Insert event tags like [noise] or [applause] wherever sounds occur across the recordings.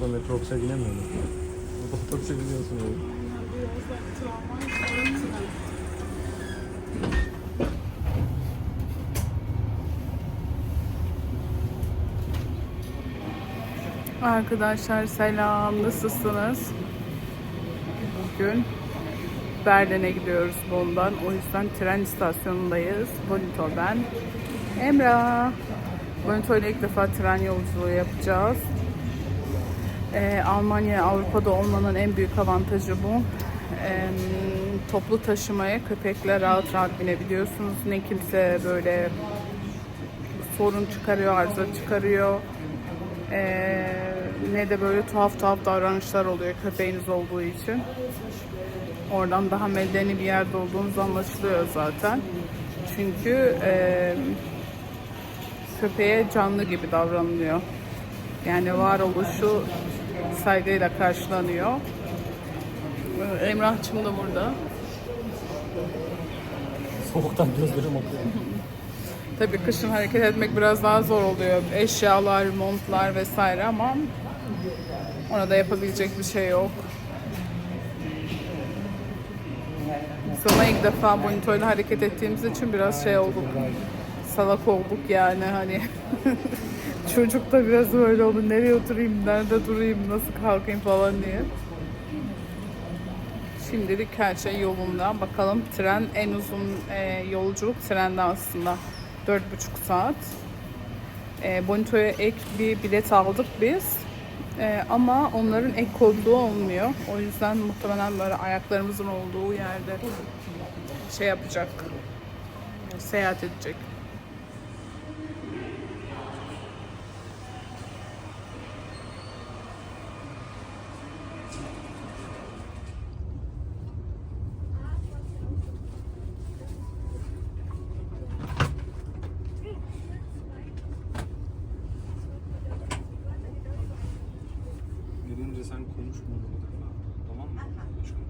burada metrobüse binemiyor mu? Burada otobüse biniyorsun oğlum. Arkadaşlar selam, nasılsınız? Bugün Berlin'e gidiyoruz Bonn'dan. O yüzden tren istasyonundayız. Bonito ben. Emrah. Bonito ile ilk defa tren yolculuğu yapacağız. Ee, Almanya, Avrupa'da olmanın en büyük avantajı bu. Ee, toplu taşımaya köpekle rahat rahat binebiliyorsunuz. Ne kimse böyle sorun çıkarıyor, arıza çıkarıyor. Ee, ne de böyle tuhaf tuhaf davranışlar oluyor köpeğiniz olduğu için. Oradan daha medeni bir yerde olduğunuz anlaşılıyor zaten. Çünkü e, köpeğe canlı gibi davranılıyor. Yani varoluşu saygıyla karşılanıyor. Emrah'cığım da burada. Soğuktan gözlerim akıyor. Tabii kışın hareket etmek biraz daha zor oluyor. Eşyalar, montlar vesaire ama ona da yapabilecek bir şey yok. Sana ilk defa bonitoyla hareket ettiğimiz için biraz şey olduk. Salak olduk yani hani. [laughs] Çocuk da biraz öyle oldu. Nereye oturayım, nerede durayım, nasıl kalkayım falan diye. Şimdilik her şey yolunda. Bakalım tren en uzun e, yolculuk trende aslında. 4,5 saat. E, Bonito'ya ek bir bilet aldık biz. E, ama onların ek koltuğu olmuyor. O yüzden muhtemelen böyle ayaklarımızın olduğu yerde şey yapacak. Seyahat edecek. Gelince sen konuşma bu defa. Tamam mı? Aşkım.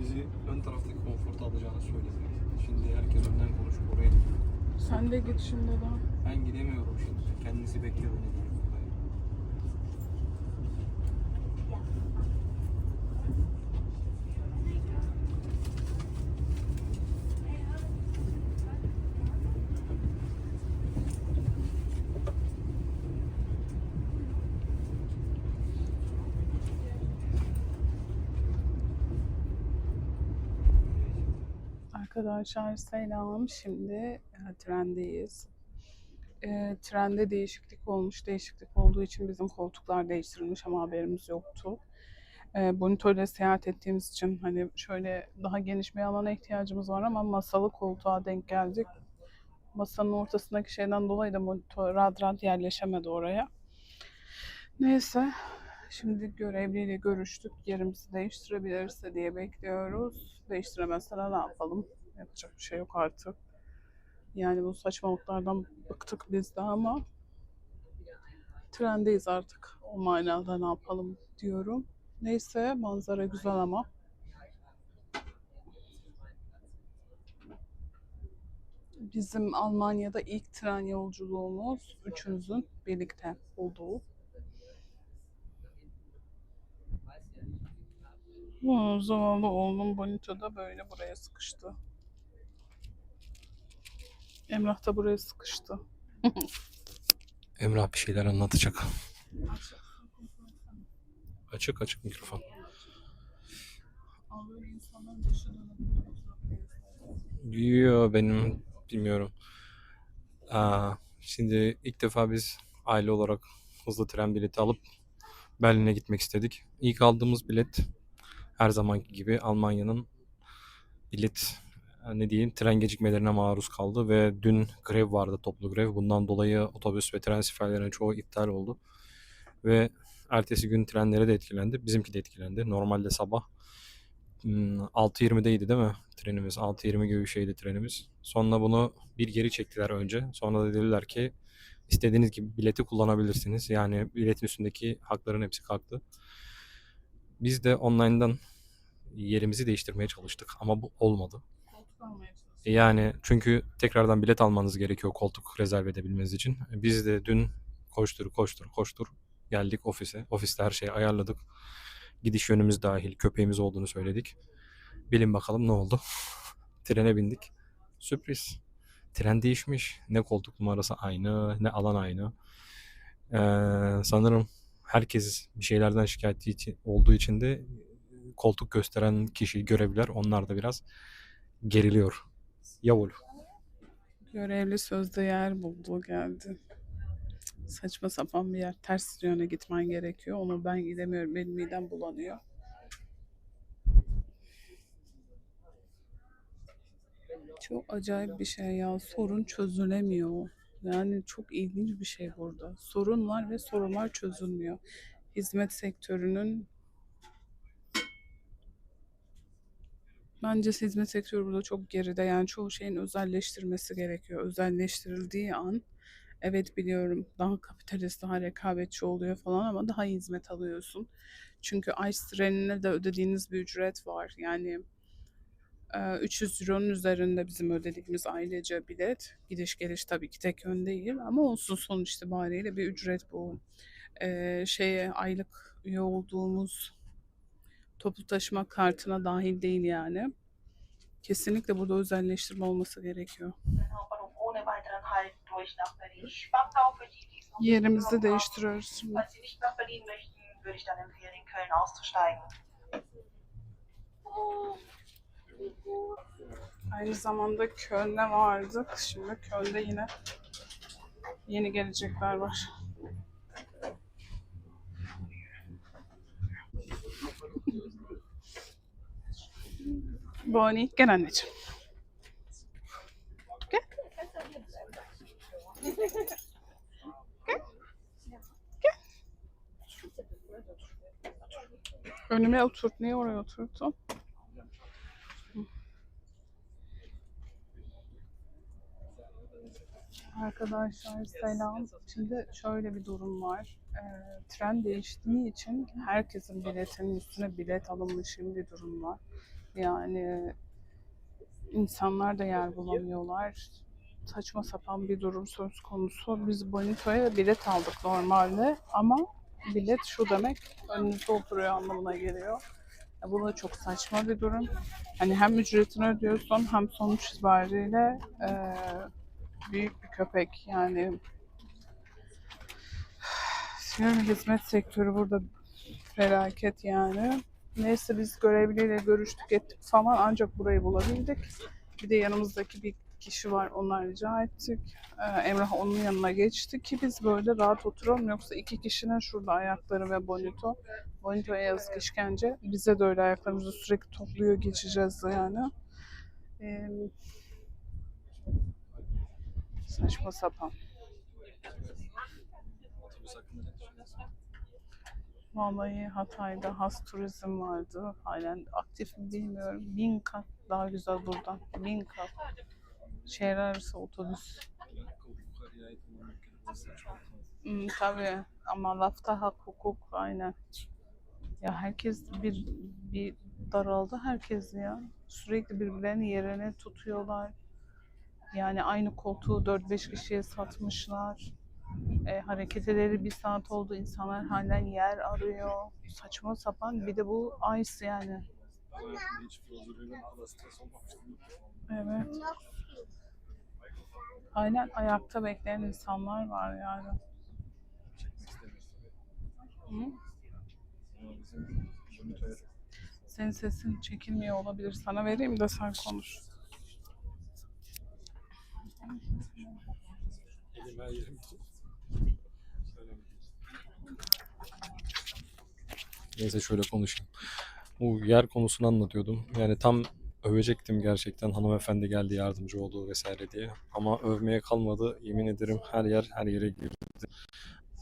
Bizi ön taraftaki konforta alacağını söyledi. Şimdi herkes önden konuşup oraya gidiyor. Sen de git şimdi de. Ben gidemiyorum şimdi. Kendisi bekliyor beni. Arkadaşlar selam. Şimdi e, trendeyiz. E, trende değişiklik olmuş. Değişiklik olduğu için bizim koltuklar değiştirilmiş ama haberimiz yoktu. E, Bonito ile seyahat ettiğimiz için hani şöyle daha geniş bir alana ihtiyacımız var ama masalı koltuğa denk geldik. Masanın ortasındaki şeyden dolayı da Bonito rahat rahat yerleşemedi oraya. Neyse. Şimdi görevliyle görüştük. Yerimizi değiştirebilirse diye bekliyoruz. Değiştiremezse de ne yapalım? Yapacak bir şey yok artık. Yani bu saçmalıklardan bıktık biz de ama trendeyiz artık. O manada ne yapalım diyorum. Neyse manzara güzel ama. Bizim Almanya'da ilk tren yolculuğumuz üçümüzün birlikte olduğu. Bu zavallı oğlum Bonito da böyle buraya sıkıştı. Emrah da buraya sıkıştı. Emrah bir şeyler anlatacak. Açık açık mikrofon. Yo benim bilmiyorum. Aa, şimdi ilk defa biz aile olarak hızlı tren bileti alıp Berlin'e gitmek istedik. İlk aldığımız bilet her zamanki gibi Almanya'nın bilet ne diyeyim tren gecikmelerine maruz kaldı ve dün grev vardı toplu grev. Bundan dolayı otobüs ve tren seferlerinin çoğu iptal oldu. Ve ertesi gün trenleri de etkilendi. Bizimki de etkilendi. Normalde sabah hmm, 6.20'deydi değil mi trenimiz? 6.20 gibi bir şeydi trenimiz. Sonra bunu bir geri çektiler önce. Sonra da dediler ki istediğiniz gibi bileti kullanabilirsiniz. Yani biletin üstündeki hakların hepsi kalktı. Biz de online'dan yerimizi değiştirmeye çalıştık ama bu olmadı. Yani çünkü tekrardan bilet almanız gerekiyor koltuk rezerv edebilmeniz için. Biz de dün koştur koştur koştur Geldik ofise. Ofiste her şeyi ayarladık. Gidiş yönümüz dahil köpeğimiz olduğunu söyledik. Bilin bakalım ne oldu. [laughs] Trene bindik. Sürpriz. Tren değişmiş. Ne koltuk numarası aynı, ne alan aynı. Ee, sanırım herkes bir şeylerden şikayetçi olduğu için de koltuk gösteren kişiyi görebilir. Onlar da biraz geriliyor. Yavul. Görevli sözde yer buldu geldi. Saçma sapan bir yer. Ters yöne gitmen gerekiyor. Onu ben gidemiyorum. Benim midem bulanıyor. Çok acayip bir şey ya. Sorun çözülemiyor. Yani çok ilginç bir şey burada. Sorun var ve sorunlar çözülmüyor. Hizmet sektörünün Bence hizmet sektörü burada çok geride. Yani çoğu şeyin özelleştirmesi gerekiyor. Özelleştirildiği an evet biliyorum daha kapitalist, daha rekabetçi oluyor falan ama daha hizmet alıyorsun. Çünkü ICE trenine de ödediğiniz bir ücret var. Yani e, 300 euronun üzerinde bizim ödediğimiz ailece bilet. Gidiş geliş tabii ki tek yön değil ama olsun sonuç itibariyle bir ücret bu. E, şeye aylık üye olduğumuz toplu taşıma kartına dahil değil yani. Kesinlikle burada özelleştirme olması gerekiyor. Yerimizi değiştiriyoruz. Aynı zamanda Köln'e vardık. Şimdi Köln'de yine yeni gelecekler var. Bonnie, gel anneciğim. Gel. Gel. Gel. Önüme oturt. Niye oraya oturttun? Arkadaşlar selam. Şimdi şöyle bir durum var. Ee, tren değiştiği için herkesin biletinin üstüne bilet alınmış bir durum var. Yani insanlar da yer bulamıyorlar. Saçma sapan bir durum söz konusu. Biz Bonito'ya bilet aldık normalde ama bilet şu demek önünüzde oturuyor anlamına geliyor. Ya bu da çok saçma bir durum. Hani hem ücretini ödüyorsun hem sonuç itibariyle eee büyük bir köpek yani [sighs] Diyorum hizmet sektörü burada felaket yani. Neyse biz görevliyle görüştük ettik falan ancak burayı bulabildik. Bir de yanımızdaki bir kişi var ondan rica ettik. Ee, Emrah onun yanına geçti ki biz böyle rahat oturalım yoksa iki kişinin şurada ayakları ve bonito. Bonito'ya yazık işkence. Bize de öyle ayaklarımızı sürekli topluyor geçeceğiz yani. Ee, saçma sapan. Vallahi Hatay'da has turizm vardı. Halen aktif mi bilmiyorum. Bin kat daha güzel buradan. Bin kat. Şehir arası otobüs. Hmm, tabii ama lafta hak hukuk aynen. Ya herkes bir bir daraldı herkes ya. Sürekli birbirlerini yerine tutuyorlar. Yani aynı koltuğu 4-5 kişiye satmışlar. E, hareket edeli bir saat oldu. İnsanlar halen yer arıyor. Saçma sapan. Bir de bu ice yani. Evet. Halen ayakta bekleyen insanlar var yani. Hı? Senin sesin çekilmiyor olabilir. Sana vereyim de sen konuş. Neyse şöyle konuşayım. Bu yer konusunu anlatıyordum. Yani tam övecektim gerçekten hanımefendi geldi yardımcı oldu vesaire diye. Ama övmeye kalmadı. Yemin ederim her yer her yere girdi.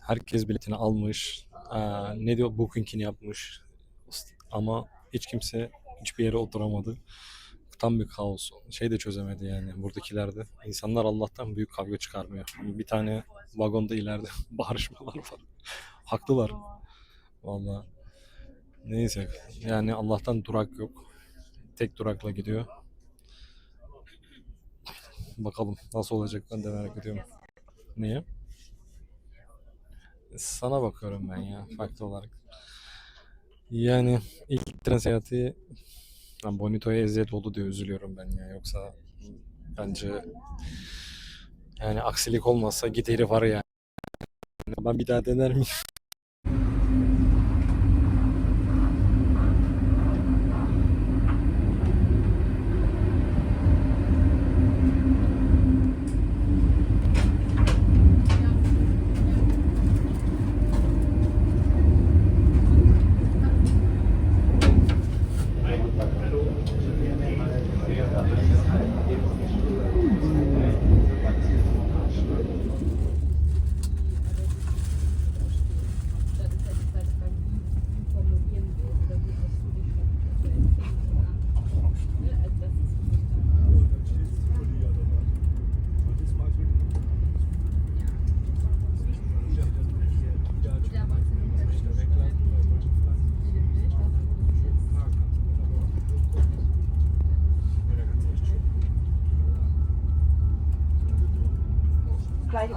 Herkes biletini almış. Aa, ne diyor booking'ini yapmış. Ama hiç kimse hiçbir yere oturamadı. Tam bir kaos. Şey de çözemedi yani buradakiler de. İnsanlar Allah'tan büyük kavga çıkarmıyor. Bir tane vagonda ileride [laughs] bağırışmalar var. Haklılar. Vallahi. Neyse yani Allah'tan durak yok. Tek durakla gidiyor. Bakalım nasıl olacak ben de merak ediyorum. Niye? Sana bakıyorum ben ya farklı olarak. Yani ilk tren seyahati yani Bonito'ya eziyet oldu diye üzülüyorum ben ya. Yoksa bence yani aksilik olmazsa gideri var yani. Ben bir daha dener miyim?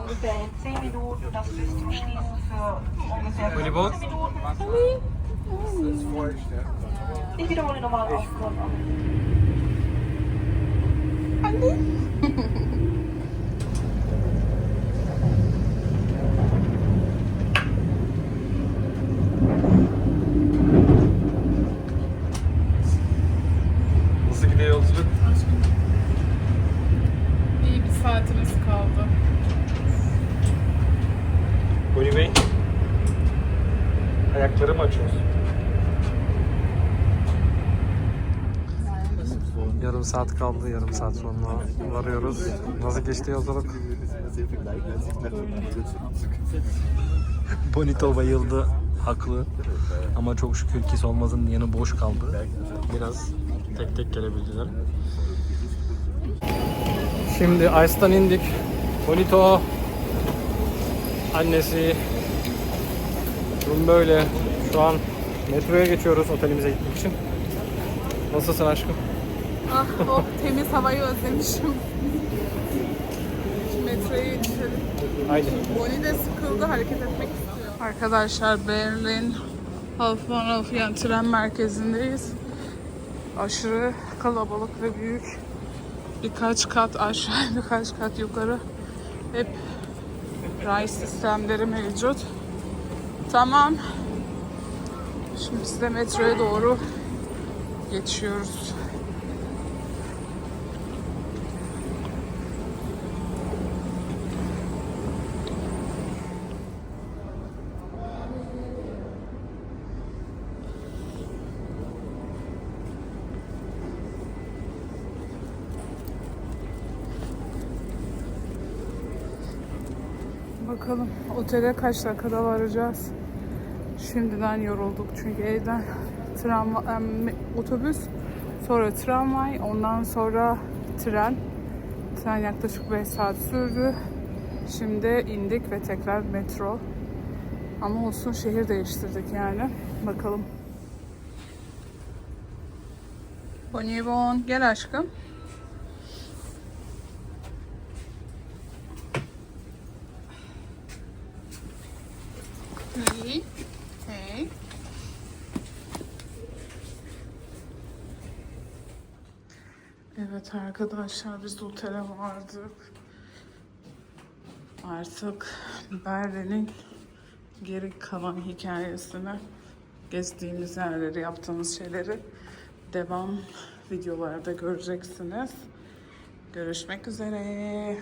Ungefähr in 10 Minuten das Bistro schließen für ungefähr Volleyball? 15 Minuten. Ich wiederhole nochmal auf. Nasıl saat kaldı. Yarım saat sonra varıyoruz. Nasıl geçti yolculuk? [laughs] Bonito bayıldı. Haklı. Ama çok şükür ki olmazın yanı boş kaldı. Biraz tek tek gelebildiler. Şimdi Ice'dan indik. Bonito annesi durum böyle. Şu an metroya geçiyoruz otelimize gitmek için. Nasılsın aşkım? Ah o temiz havayı özlemişim. Şu metroya yetişelim. Haydi. Bonnie de sıkıldı hareket etmek istiyor. Arkadaşlar Berlin Hauptbahnhof yani tren merkezindeyiz. Aşırı kalabalık ve büyük. Birkaç kat aşağı, [laughs] birkaç kat yukarı. Hep ray sistemleri mevcut. Tamam. Şimdi biz de metroya doğru geçiyoruz. Bakalım otele kaç dakikada varacağız. Şimdiden yorulduk çünkü evden tramvay, em, otobüs, sonra tramvay, ondan sonra tren. Tren yaklaşık 5 saat sürdü. Şimdi indik ve tekrar metro. Ama olsun şehir değiştirdik yani. Bakalım. Bonnie Bon, gel aşkım. Hey. Hey. Evet arkadaşlar biz otele vardık. Artık Berlin'in geri kalan hikayesini, gezdiğimiz yerleri, yaptığımız şeyleri devam videolarda göreceksiniz. Görüşmek üzere.